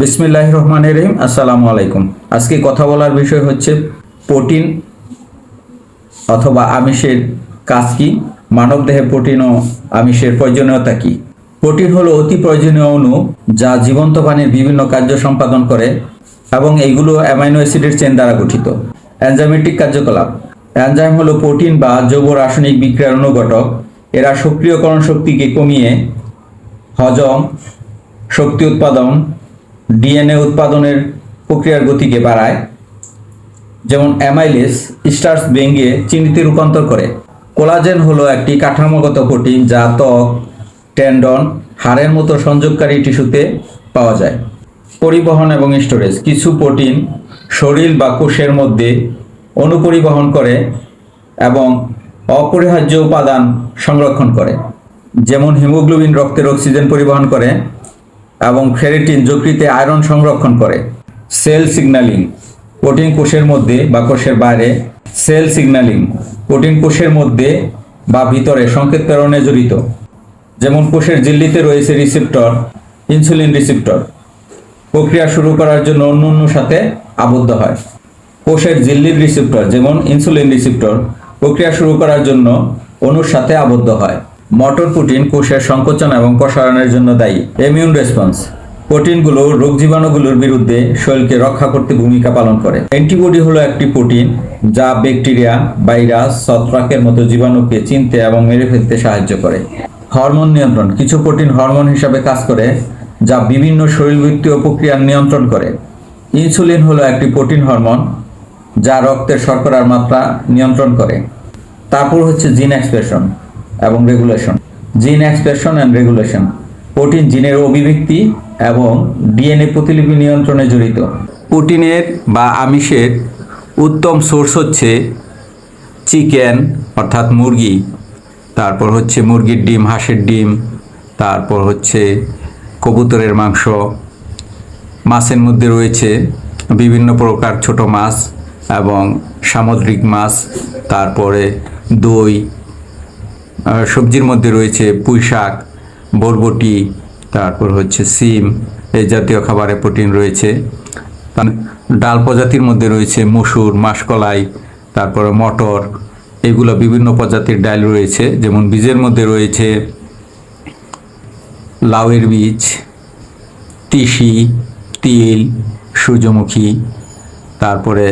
বিসমিল্লাহ রহমান রহিম, আসসালামু আলাইকুম। আজকে কথা বলার বিষয় হচ্ছে প্রোটিন অথবা আমিষের কাজ কি মানবদেহে প্রোটিন ও আমিষের প্রয়োজনীয়তা কি? প্রোটিন হলো অতি প্রয়োজনীয় অণু যা জীবন্ত প্রাণীর বিভিন্ন কার্য সম্পাদন করে এবং এইগুলো অ্যামাইনো অ্যাসিডের চেন দ্বারা গঠিত। অ্যানজাইমেটিক কার্যকলাপ। অ্যানজাইম হলো প্রোটিন বা জৈব রাসায়নিক বিক্রিয়ার অনুঘটক। এরা সক্রিয়করণ শক্তিকে কমিয়ে হজম শক্তি উৎপাদন ডিএনএ উৎপাদনের প্রক্রিয়ার গতিকে বাড়ায়, যেমন অ্যামাইলেস স্টার্স ভেঙে চিনিতে রূপান্তর করে। কোলাজেন হলো একটি কাঠামোগত প্রোটিন যা ত্বক, টেন্ডন, হাড়ের মতো সংযোগকারী টিস্যুতে পাওয়া যায়। পরিবহন এবং স্টোরেজ, কিছু প্রোটিন শরীর বা কোষের মধ্যে অনুপরিবহন করে এবং অপরিহার্য উপাদান সংরক্ষণ করে, যেমন হিমোগ্লোবিন রক্তের অক্সিজেন পরিবহন করে এবং ফেরিটিন যকৃতে আয়রন সংরক্ষণ করে। সেল সিগন্যালিং প্রোটিন কোষের মধ্যে বা কোষের বাইরে। সেল সিগন্যালিং প্রোটিন কোষের মধ্যে বা ভিতরে সংকেত প্রেরণে জড়িত। যেমন কোষের ঝিল্লিতে রয়েছে রিসেপ্টর, ইনসুলিন রিসেপ্টর। প্রক্রিয়া শুরু করার জন্য অন্য অন্য সাথে আবদ্ধ হয়। কোষের ঝিল্লির রিসেপ্টর, যেমন ইনসুলিন রিসেপ্টর, প্রক্রিয়া শুরু করার জন্য অণুর সাথে আবদ্ধ হয়। মটর প্রোটিন কোষের সংকোচন এবং প্রসারণের জন্য দায়ী। ইমিউন রেসপন্স প্রোটিনগুলো রোগ জীবাণুগুলোর বিরুদ্ধে শরীরকে রক্ষা করতে ভূমিকা পালন করে। অ্যান্টিবডি হলো একটি প্রোটিন যা ব্যাকটেরিয়া, ভাইরাস, ছত্রাকের মতো জীবাণুকে চিনতে এবং মেরে ফেলতে সাহায্য করে। হরমোন নিয়ন্ত্রণ। কিছু প্রোটিন হরমোন হিসাবে কাজ করে যা বিভিন্ন শরীরবৃত্তীয় প্রক্রিয়া নিয়ন্ত্রণ করে। ইনসুলিন হলো একটি প্রোটিন হরমোন যা রক্তের শর্করার মাত্রা নিয়ন্ত্রণ করে। তারপর হচ্ছে জিন এক্সপ্রেশন এবং রেগুলেশন জিন এক্সপ্রেশন অ্যান্ড রেগুলেশন প্রোটিন জিনের অভিব্যক্তি এবং ডিএনএ প্রতিলিপি নিয়ন্ত্রণে জড়িত। প্রোটিনের বা আমিষের উত্তম সোর্স হচ্ছে চিকেন, অর্থাৎ মুরগি। তারপর হচ্ছে মুরগির ডিম, হাঁসের ডিম, তারপর হচ্ছে কবুতরের মাংস। মাছের মধ্যে রয়েছে বিভিন্ন প্রকার ছোট মাছ এবং সামুদ্রিক মাছ, তারপরে দই সবজির মধ্যে রয়েছে পুঁই শাক, বরবটি, তারপর হচ্ছে সিম, এই জাতীয় খাবারে প্রোটিন রয়েছে। ডাল প্রজাতির মধ্যে রয়েছে মসুর, মাসকলাই, তারপরে মটর, এগুলো বিভিন্ন প্রজাতির ডাল রয়েছে। যেমন বীজের মধ্যে রয়েছে লাউয়ের বীজ, তিসি, তিল, সূর্যমুখী, তারপরে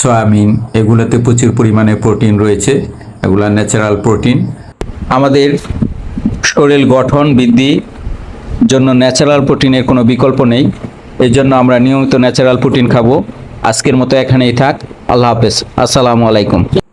সয়াবিন, এগুলোতে প্রচুর পরিমাণে প্রোটিন রয়েছে। এগুলো ন্যাচারাল প্রোটিন আমাদের শরীর গঠন বৃদ্ধি জন্য ন্যাচারাল প্রোটিনের কোনো বিকল্প নেই। এই জন্য আমরা নিয়মিত ন্যাচারাল প্রোটিন খাব। আজকের মতো এখানেই থাক। আল্লাহ হাফেজ। আসসালামু আলাইকুম।